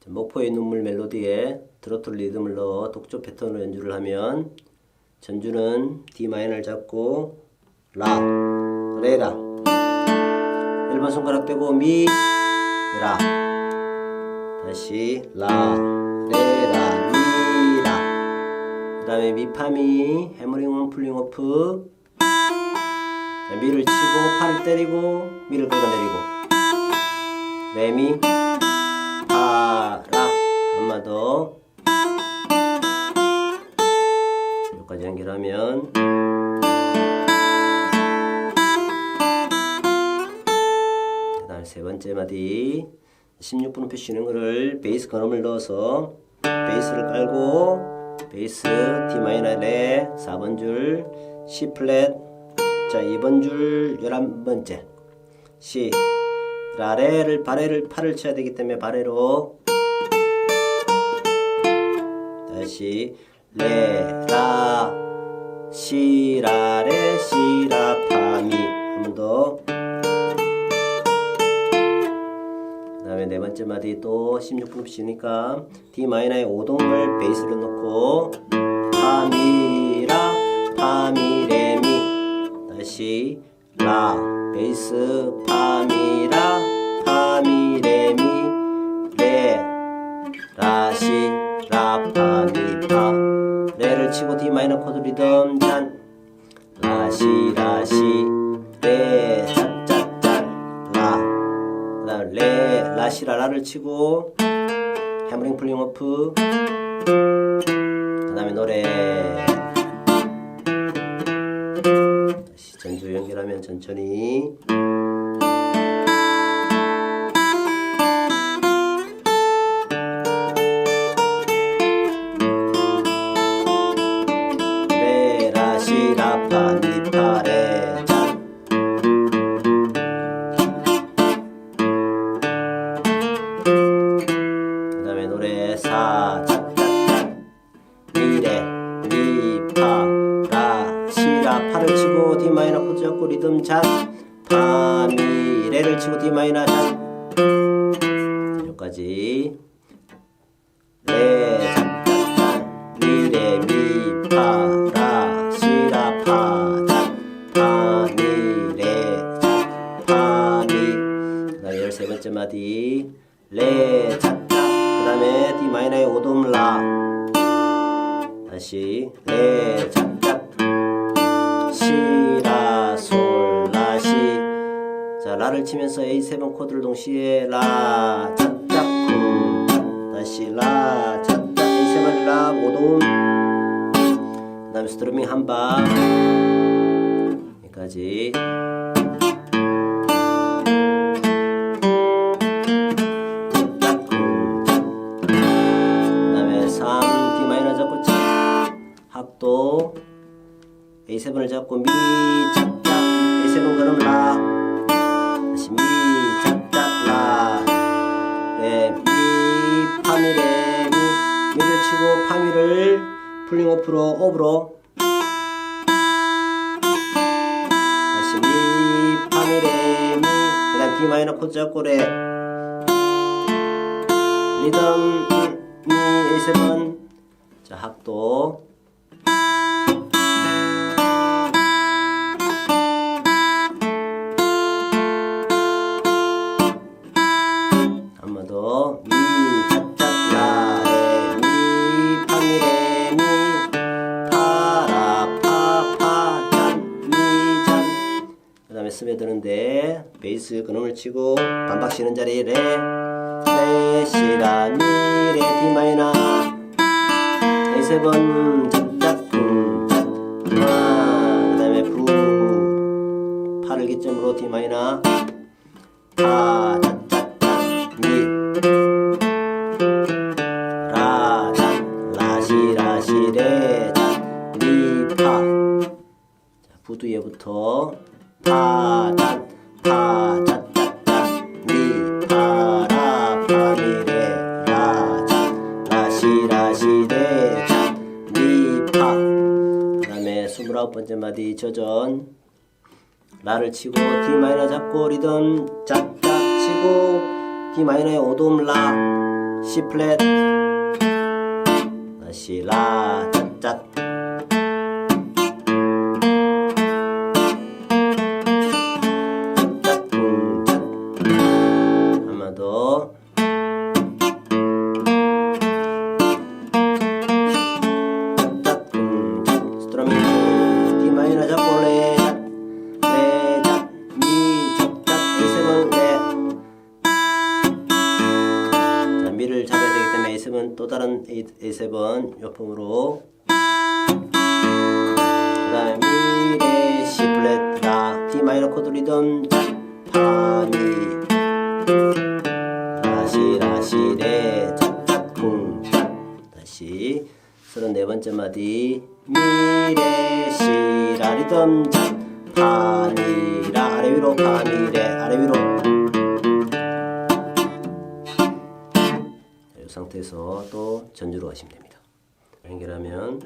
자, 목포의 눈물 멜로디에 트로트 리듬을 넣어 독조 패턴으로 연주를 하면 전주는 D 마이너를 잡고 라, 레라. 1번 손가락 떼고 미, 라. 다시 라, 레라, 미, 라. 그 다음에 미 파 미 해머링 원 풀링 오프. 자, 미를 치고 파를 때리고 미를 긁어내리고. 레미 파라 한번 더. 여기까지 연결하면. 그 다음에 세 번째 마디. 16분음표 쉬는 거를 베이스 건음을 넣어서 베이스를 깔고 베이스 D 마이너 레 4번 줄 C 플랫. 자 2번 줄 11번째. C 라레를 바레를 팔을 쳐야 되기 때문에 바레로. 다시 레라 시라레 시라 파미. 한 번 더. 그 다음에 네 번째 마디 또 16분음 쉬니까 D 마이너의 5동을 베이스로 넣고 파미라 파미레미. 다시 라 베이스 파미라 시 라 파 미 파. 레를 치고 D 마이너 코드 리듬 짠. 라시 라 시. 레 짠 짠 짠 라. 그 다음 레 라 시 라 라를 치고 해머링 풀링 오프. 그 다음에 노래. 다시 전주 연결하면 천천히 D 마이너 코드 잡고 리듬 잔파 미 레를 치고 D 마이너 잔 여기까지. 레 짠짠짠 미레 미 파 라 시라 파잔파 미레 잔파 미 그다음에 열세 번째 마디. 레 짠짠 그 다음에 D 마이너의 오돔 라. 다시. 레짠 라를 치면서 A7 코드를 동시에 라 짠짠 쿵 다시 라 짠짠 A7 라 오돔 그 다음에 스트루밍 한방. 여기까지. 그다음에 3 D 마이너 잡고 짝 합도. A7을 잡고 미 짝짝. A7 그럼 라 파미를 풀링 오프로 오브로. 다시 미 파미 레 미 그다음 D 마이너 코드 잡고 레 리듬 미 A7 자 합도 스며드는데 베이스 그놈을 치고 반박 쉬는 자리 레레 시라 미레 D 마이너 A7 짝짝 쿵짝그 다음에 부 파를 기점으로 D 마이너 파 짝짝짝 미. 라잔 라시 라시 레잔 미파. 자, 부두예부터 파잔 파자자자 미파라 파미레 라잔 라시 라시 레잔 미파 그 다음에 스물아홉 번째 마디 저전 라를 치고 D 마이너 잡고 리듬 짝짝 치고 D 마이너의 오돔 라 C 플랫 다시 라 A7 요품으로. 그 다음에 미, 레, C 플랫, 라, D 마이너 코드 리듬, 자, 파, 미 다시 라시 레, 짝짝 쿵. 다시 서른 네 번째 마디. 미, 레, 시, 라 리듬, 자, 파, 미, 라. 아래 위로 파, 미, 레 아래 위로 상태에서 또 전주로 가시면 됩니다. 연결하면